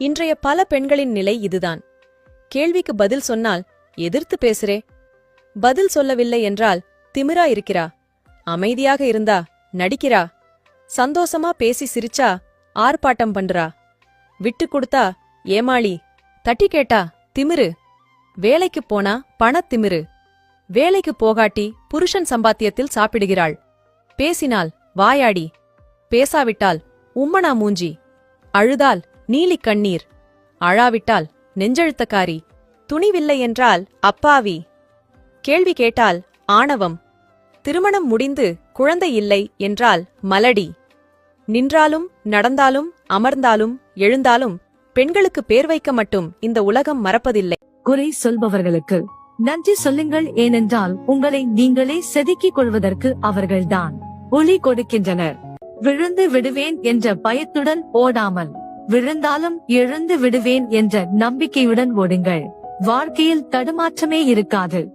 இன்றைய பல பெண்களின் நிலை இதுதான். கேள்விக்கு பதில் சொன்னால் எதிர்த்து பேசுறே. பதில் சொல்லவில்லை என்றால் திமிரா இருக்கிறா. அமைதியாக இருந்தா நடிக்கிறா. சந்தோஷமா பேசி சிரிச்சா ஆர்ப்பாட்டம் பண்றா. விட்டு கொடுத்தா ஏமாளி தட்டி கேட்டா திமிரு. வேலைக்கு போனா பணத்திமிரு வேலைக்கு போகாட்டி புருஷன் சம்பாத்தியத்தில் சாப்பிடுகிறாள். பேசினால் வாயாடி. பேசாவிட்டால் உம்மனா மூஞ்சி. அழுதால் நீலி கண்ணீர். அழாவிட்டால் நெஞ்செழுத்தக்காரி. துணிவில்லை என்றால் அப்பாவி. கேள்வி கேட்டால் ஆணவம். திருமணம் முடிந்து குழந்தை இல்லை என்றால் மலடி. நின்றாலும் நடந்தாலும் அமர்ந்தாலும் எழுந்தாலும் பெண்களுக்கு பேர் வைக்க மட்டும் இந்த உலகம் மறப்பதில்லை. குறை சொல்பவர்களுக்கு நன்றி சொல்லுங்கள் ஏனென்றால் உங்களை நீங்களே செதுக்கிக் கொள்வதற்கு அவர்கள்தான் ஒளி கொடுக்கின்றனர். விழுந்து விடுவேன் என்ற பயத்துடன் ஓடாமல். விழுந்தாலும் எழுந்து விடுவேன் என்ற நம்பிக்கையுடன் ஓடுங்கள். வாழ்க்கையில் தடுமாற்றமே இருக்காது.